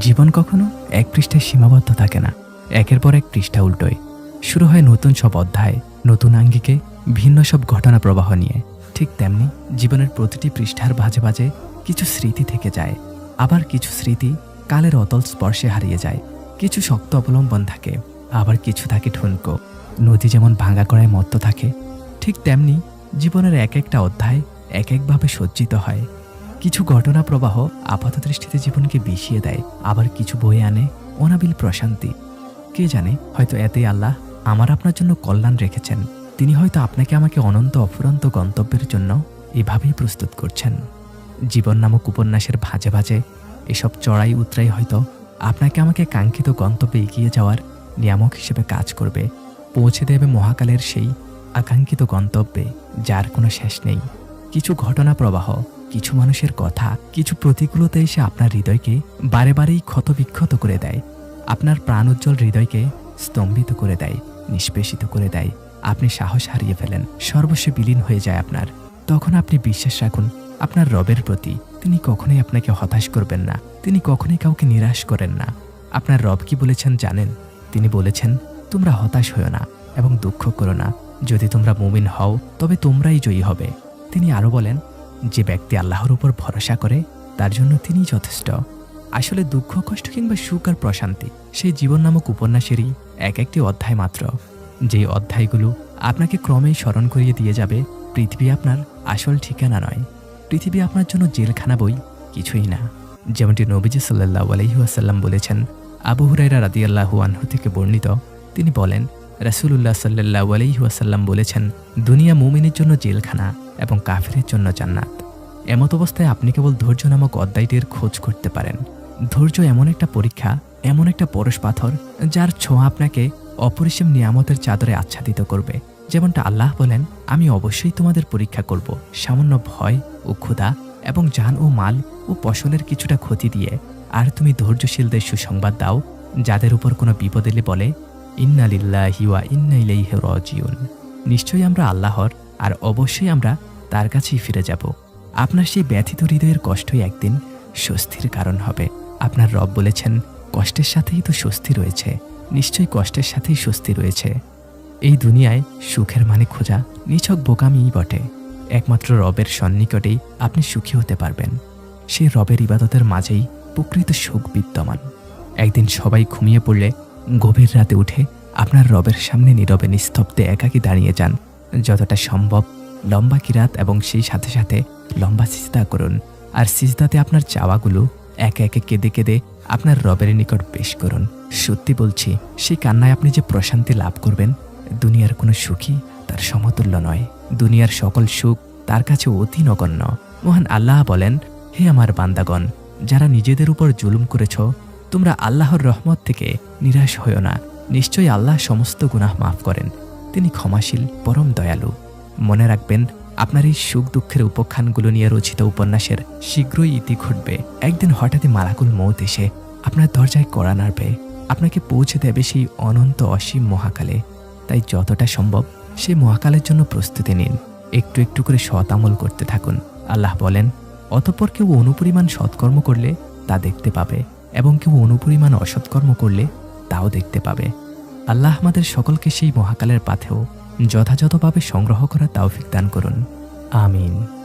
জীবন কখনো এক পৃষ্ঠায় সীমাবদ্ধ থাকে না। একের পর এক পৃষ্ঠা উল্টোয়। শুরু হয় নতুন সব অধ্যায়, নতুন আঙ্গিকে, ভিন্ন সব ঘটনা প্রবাহ নিয়ে। ঠিক তেমনি জীবনের প্রতিটি পৃষ্ঠার ভাজে ভাজে কিছু স্মৃতি থেকে যায়। আবার কিছু স্মৃতি কালের অতল স্পর্শে হারিয়ে যায়। কিছু শক্ত অবলম্বন থাকে, আবার কিছু থাকে ঠুনকো। নদী যেমন ভাঙা করায় মত্ত থাকে, ঠিক তেমনি জীবনের এক একটা অধ্যায় এক একভাবে সজ্জিত হয়। কিছু ঘটনা প্রবাহ আপাত দৃষ্টিতে জীবনকে বিষিয়ে দেয়, আবার কিছু বয়ে আনে অনাবিল প্রশান্তি। কে জানে, হয়তো এতেই আল্লাহ আমার আপনার জন্য কল্যাণ রেখেছেন। তিনি হয়তো আপনাকে আমাকে অনন্ত অফুরন্ত গন্তব্যের জন্য এভাবেই প্রস্তুত করছেন। জীবন নামক উপন্যাসের ভাজে ভাজে এসব চড়াই উতরাই হয়তো আপনাকে আমাকে কাঙ্ক্ষিত গন্তব্যে এগিয়ে যাওয়ার নিয়ামক হিসেবে কাজ করবে, পৌঁছে দেবে মহাকালের সেই আকাঙ্ক্ষিত গন্তব্যে, যার কোনো শেষ নেই। কিছু ঘটনা প্রবাহ কিছু মানুষের কথা, কিছু প্রতিকূলতা এসে আপনার হৃদয়কে বারে বারেই ক্ষতবিক্ষত করে দেয়। আপনার প্রাণোজ্জ্বল হৃদয়কে স্তম্ভিত করে দেয়, নিষ্পেষিত করে দেয়। আপনি সাহস হারিয়ে ফেলেন, সর্বস্ব বিলীন হয়ে যায় আপনার। তখন আপনি বিশ্বাস রাখুন, আপনার রবের প্রতি তিনি কখনোই আপনাকে হতাশ করবেন না, তিনি কখনোই কাউকে নিরাশ করেন না। আপনার রব কি বলেছেন জানেন? তিনি বলেছেন, তোমরা হতাশ হও না এবং দুঃখ করো না। যদি তোমরা মুমিন হও, তবে তোমরাই জয়ী হবে। তিনি আরও বলেন যে ব্যক্তি আল্লাহর উপর ভরসা করে, তার জন্য তিনিই যথেষ্ট। আসলে দুঃখ, কষ্ট কিংবা সুখ আর প্রশান্তি, সেই জীবন নামক উপন্যাসেরই এক একটি অধ্যায় মাত্র। যেই অধ্যায়গুলো আপনাকে ক্রমেই স্মরণ করিয়ে দিয়ে যাবে, পৃথিবী আপনার আসল ঠিকানা নয়। পৃথিবী আপনার জন্য জেলখানা বই, কিছুই না। যেমনটি নবীজি সাল্লাহ আলহিহাসাল্লাম বলেছেন, আবু হুরাইরা রাদিয়াল্লাহু আনহু থেকে বর্ণিত, তিনি বলেন, রাসুলুল্লাহ সাল্লাহ আলহিহাসাল্লাম বলেছেন, দুনিয়া মুমিনের জন্য জেলখানা এবং কাফিরের জন্য জান্নাত। এমত অবস্থায় আপনি কেবল ধৈর্য নামক অধ্যায়টির খোঁজ করতে পারেন। ধৈর্য এমন একটা পরীক্ষা, এমন একটা পরশ পাথর, যার ছোঁয়া আপনাকে অপরিসীম নিয়ামতের চাদরে আচ্ছাদিত করবে। যেমনটা আল্লাহ বলেন, আমি অবশ্যই তোমাদের পরীক্ষা করব, সামান্য ভয় ও ক্ষুধা এবং জান ও মাল ও ফসলের কিছুটা ক্ষতি দিয়ে। আর তুমি ধৈর্যশীলদের সুসংবাদ দাও, যাদের উপর কোনো বিপদ এলে বলে, ইন্না লিল্লাহি ওয়া ইন্না ইলাইহি রাজিউন। নিশ্চয়ই আমরা আল্লাহর, আর অবশ্যই আমরা তার কাছেই ফিরে যাব। আপনার সেই ব্যথিত হৃদয়ের কষ্টই একদিন স্বস্তির কারণ হবে। আপনার রব বলেছেন, কষ্টের সাথেই তো স্বস্তি রয়েছে। নিশ্চয়ই কষ্টের সাথেই স্বস্তি রয়েছে। এই দুনিয়ায় সুখের মানে খোঁজা, নিছক বোকামিই বটে। একমাত্র রবের সন্নিকটেই আপনি সুখী হতে পারবেন। সেই রবের ইবাদতের মাঝেই প্রকৃত সুখ বিদ্যমান। একদিন সবাই ঘুমিয়ে পড়লে গভীর রাতে উঠে আপনার রবের সামনে নীরবে নিস্তব্ধে একাকী দাঁড়িয়ে যান। যতটা সম্ভব লম্বা কিরাত এবং সেই সাথে সাথে লম্বা সিজদা করুন। আর সিজদাতে আপনার চাওয়াগুলো একে একে কেঁদে কেঁদে আপনার রবের নিকট পেশ করুন। সত্যি বলছি, সেই কান্নায় আপনি যে প্রশান্তি লাভ করবেন, দুনিয়ার কোনো সুখই তার সমতুল্য নয়। দুনিয়ার সকল সুখ তার কাছে অতি নগণ্য। মহান আল্লাহ বলেন, হে আমার বান্দাগণ, যারা নিজেদের উপর জুলুম করেছ, তোমরা আল্লাহর রহমত থেকে নিরাশ হও না। নিশ্চয়ই আল্লাহ সমস্ত গুনাহ মাফ করেন। তিনি ক্ষমাশীল, পরম দয়ালু। মনে রাখবেন, আপনার এই সুখ দুঃখের উপখ্যানগুলো নিয়ে রচিত উপন্যাসের শীঘ্রই ইতি ঘটবে। একদিন হঠাৎই মালাকুল মৌত এসে আপনার দরজায় কড়া নাড়বে। আপনাকে পৌঁছে দেবে সেই অনন্ত অসীম মহাকালে। তাই যতটা সম্ভব সে মহাকালের জন্য প্রস্তুতি নিন। একটু একটু করে সৎ আমল করতে থাকুন। আল্লাহ বলেন, অতপর কেউ অনুপরিমাণ সৎকর্ম করলে তা দেখতে পাবে এবং কেউ অনুপরিমাণ অসৎকর্ম করলে তাও দেখতে পাবে। আল্লাহ আমাদের সকলকে সেই মহাকালের পাথেও যথাযথভাবে সংগ্রহ করার তৌফিক দান করুন। আমিন।